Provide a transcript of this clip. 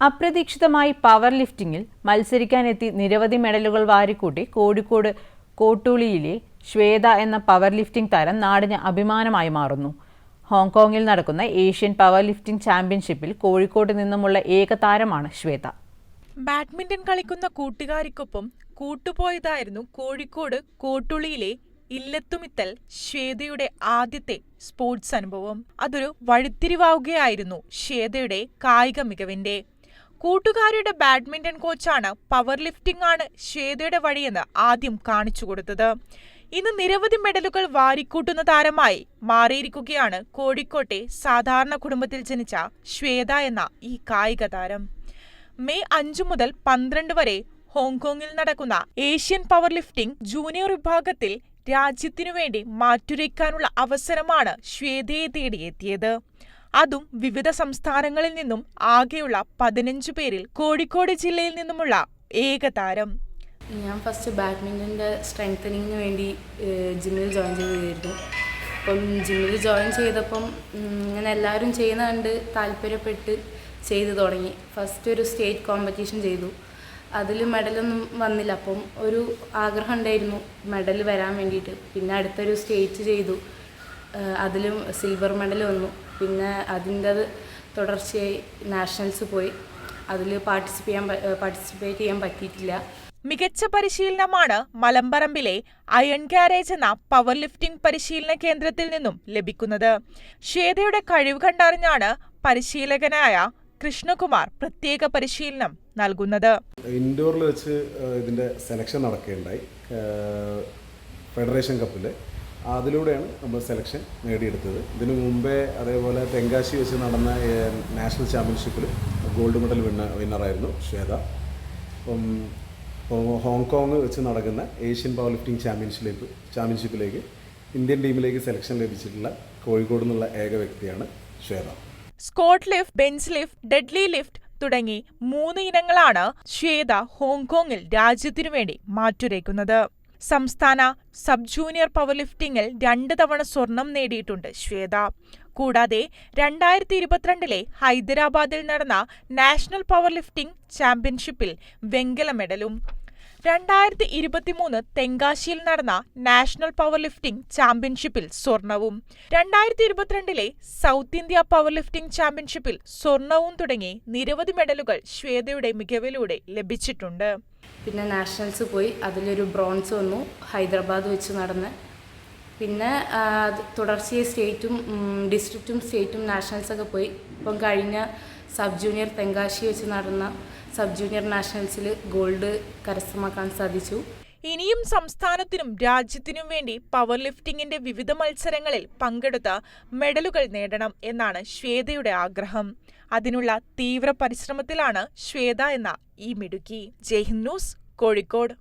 അപ്രതീക്ഷിതമായി പവർ ലിഫ്റ്റിംഗിൽ മത്സരിക്കാനെത്തി നിരവധി മെഡലുകൾ വാരിക്കൂട്ടി കോഴിക്കോട് കോട്ടൂളിയിലെ ശ്വേത എന്ന പവർ ലിഫ്റ്റിംഗ് താരം നാടിന് അഭിമാനമായി മാറുന്നു. ഹോങ്കോങ്ങിൽ നടക്കുന്ന ഏഷ്യൻ പവർ ലിഫ്റ്റിംഗ് ചാമ്പ്യൻഷിപ്പിൽ കോഴിക്കോട് നിന്നുമുള്ള ഏക താരമാണ് ശ്വേത. ബാഡ്മിന്റൺ കളിക്കുന്ന കൂട്ടുകാരിക്കൊപ്പം കൂട്ടുപോയതായിരുന്നു കോഴിക്കോട് കോട്ടുളിയിലെ ഇല്ലത്തുമിത്തൽ ശ്വേതയുടെ ആദ്യത്തെ സ്പോർട്സ് അനുഭവം. അതൊരു വഴിത്തിരിവാവുകയായിരുന്നു ശ്വേതയുടെ കായിക മികവിന്റെ. കൂട്ടുകാരിയുടെ ബാഡ്മിന്റൺ കോച്ചാണ് പവർ ലിഫ്റ്റിംഗ് ആണ് ശ്വേതയുടെ വഴിയെന്ന് ആദ്യം കാണിച്ചു കൊടുത്തത്. ഇന്ന് നിരവധി മെഡലുകൾ വാരിക്കൂട്ടുന്ന താരമായി മാറിയിരിക്കുകയാണ് കോഴിക്കോട്ടെ സാധാരണ കുടുംബത്തിൽ ജനിച്ച ശ്വേത എന്ന ഈ കായിക താരം. മെയ് അഞ്ചു മുതൽ പന്ത്രണ്ട് വരെ ഹോങ്കോങ്ങിൽ നടക്കുന്ന ഏഷ്യൻ പവർ ലിഫ്റ്റിംഗ് ജൂനിയർ വിഭാഗത്തിൽ രാജ്യത്തിനു വേണ്ടി മാറ്റുരയ്ക്കാനുള്ള അവസരമാണ് ശ്വേതയെ തേടിയെത്തിയത്. അതും വിവിധ സംസ്ഥാനങ്ങളിൽ നിന്നും ആകെയുള്ള പതിനഞ്ചു പേരിൽ കോഴിക്കോട് ജില്ലയിൽ നിന്നുമുള്ള ഏക താരം. ഞാൻ ഫസ്റ്റ് ബാഡ്മിന്റന്റെ സ്ട്രെങ്തനിങ്ങിന് വേണ്ടി ജിമ്മിൽ ജോയിൻ ചെയ്തായിരുന്നു അപ്പം ജിമ്മിൽ ജോയിൻ ചെയ്തപ്പം ഇങ്ങനെ എല്ലാവരും ചെയ്യുന്ന കണ്ട് താല്പര്യപ്പെട്ട് ചെയ്തു തുടങ്ങി. ഫസ്റ്റ് ഒരു സ്റ്റേറ്റ് കോമ്പറ്റീഷൻ ചെയ്തു. അതിൽ മെഡലൊന്നും വന്നില്ല. അപ്പം ഒരു ആഗ്രഹം ഉണ്ടായിരുന്നു മെഡൽ വരാൻ വേണ്ടിയിട്ട്. പിന്നെ അടുത്തൊരു സ്റ്റേറ്റ് ചെയ്തു. അതിലും സിൽവർ മെഡൽ വന്നു. പിന്നെ അതിന്റെ തുടർച്ചയായി നാഷണൽസ് പോയി. അതിൽ പാർട്ടിസിപ്പേറ്റ് ചെയ്യാൻ പാർട്ടിസിപ്പേറ്റ് ചെയ്യാൻ പറ്റിയിട്ടില്ല. മികച്ച പരിശീലനമാണ് മലമ്പറമ്പിലെ അയൺ ഗാരേജ് എന്ന പവർ ലിഫ്റ്റിംഗ് പരിശീലന കേന്ദ്രത്തിൽ നിന്നും ലഭിക്കുന്നത്. ശ്വേതയുടെ കഴിവ് കണ്ടറിഞ്ഞാണ് പരിശീലകനായ കൃഷ്ണകുമാർ പ്രത്യേക പരിശീലനം നൽകുന്നത്. ഇൻഡോറിൽ വെച്ച് ഇതിന്റെ ഇതിന്റെ സെലക്ഷൻ നടക്കുകയുണ്ടായി. ഫെഡറേഷൻ കപ്പിൽ അതിലൂടെയാണ് നമ്മൾ സെലക്ഷൻ നേടിയെടുത്തത്. ഇതിനു മുമ്പേ അതേപോലെ തെങ്കാശി വെച്ച് നടന്ന നാഷണൽ ചാമ്പ്യൻഷിപ്പിൽ ഗോൾഡ് മെഡൽ വിന്ന വിന്നറായിരുന്നു ശ്വേത. അപ്പം ഹോങ്കോങ് വെച്ച് നടക്കുന്ന ഏഷ്യൻ പവർ ലിഫ്റ്റിംഗ് ചാമ്പ്യൻഷിപ്പിലേക്ക് ചാമ്പ്യൻഷിപ്പിലേക്ക് ഇന്ത്യൻ ടീമിലേക്ക് സെലക്ഷൻ ലഭിച്ചിട്ടുള്ള കോഴിക്കോട് നിന്നുള്ള ഏക വ്യക്തിയാണ് Shweta. Squat lift bench lift deadlift തുടങ്ങി മൂന്ന് ഇനങ്ങളാണ് ശ്വേത ഹോങ്കോങ്ങിൽ രാജ്യത്തിനു വേണ്ടി മാറ്റുരയ്ക്കുന്നത്. സംസ്ഥാന സബ് ജൂനിയർ പവർ ലിഫ്റ്റിംഗിൽ രണ്ട് തവണ സ്വർണം നേടിയിട്ടുണ്ട് ശ്വേത. കൂടാതെ രണ്ടായിരത്തി ഇരുപത്തിരണ്ടിലെ ഹൈദരാബാദിൽ നടന്ന നാഷണൽ പവർ ലിഫ്റ്റിംഗ് ചാമ്പ്യൻഷിപ്പിൽ വെങ്കല മെഡലും രണ്ടായിരത്തി ഇരുപത്തിമൂന്ന് തെങ്കാശിയിൽ നടന്ന നാഷണൽ പവർ ലിഫ്റ്റിംഗ് ചാമ്പ്യൻഷിപ്പിൽ സ്വർണവും. രണ്ടായിരത്തി ഇരുപത്തിരണ്ടിലെ സൗത്ത് ഇന്ത്യ പവർ ലിഫ്റ്റിംഗ് ചാമ്പ്യൻഷിപ്പിൽ സ്വർണവും തുടങ്ങി നിരവധി മെഡലുകൾ ശ്വേതയുടെ മികവിലൂടെ ലഭിച്ചിട്ടുണ്ട്. പിന്നെ നാഷണൽസ് പോയി. അതിലൊരു ബ്രോൺസ് വന്നു. ഹൈദരാബാദ് വെച്ച് നടന്ന്. പിന്നെ തുടർച്ചയായി സ്റ്റേറ്റും ഡിസ്ട്രിക്റ്റും സ്റ്റേറ്റും നാഷണൽസൊക്കെ പോയി. ഇപ്പം കഴിഞ്ഞ സബ് ജൂനിയർ തെങ്കാശി വെച്ച് നടന്ന സബ് ജൂനിയർ നാഷണൽസിൽ ഗോൾഡ് കരസ്ഥമാക്കാൻ സാധിച്ചു. ഇനിയും സംസ്ഥാനത്തിനും രാജ്യത്തിനും വേണ്ടി പവർ ലിഫ്റ്റിംഗിന്റെ വിവിധ മത്സരങ്ങളിൽ പങ്കെടുത്ത മെഡലുകൾ നേടണം എന്നാണ് ശ്വേതയുടെ ആഗ്രഹം. അതിനുള്ള തീവ്ര പരിശ്രമത്തിലാണ് ശ്വേത എന്ന ഈ മിടുക്കി. ജയ്ഹിന്ദ് ന്യൂസ് കോഴിക്കോട്.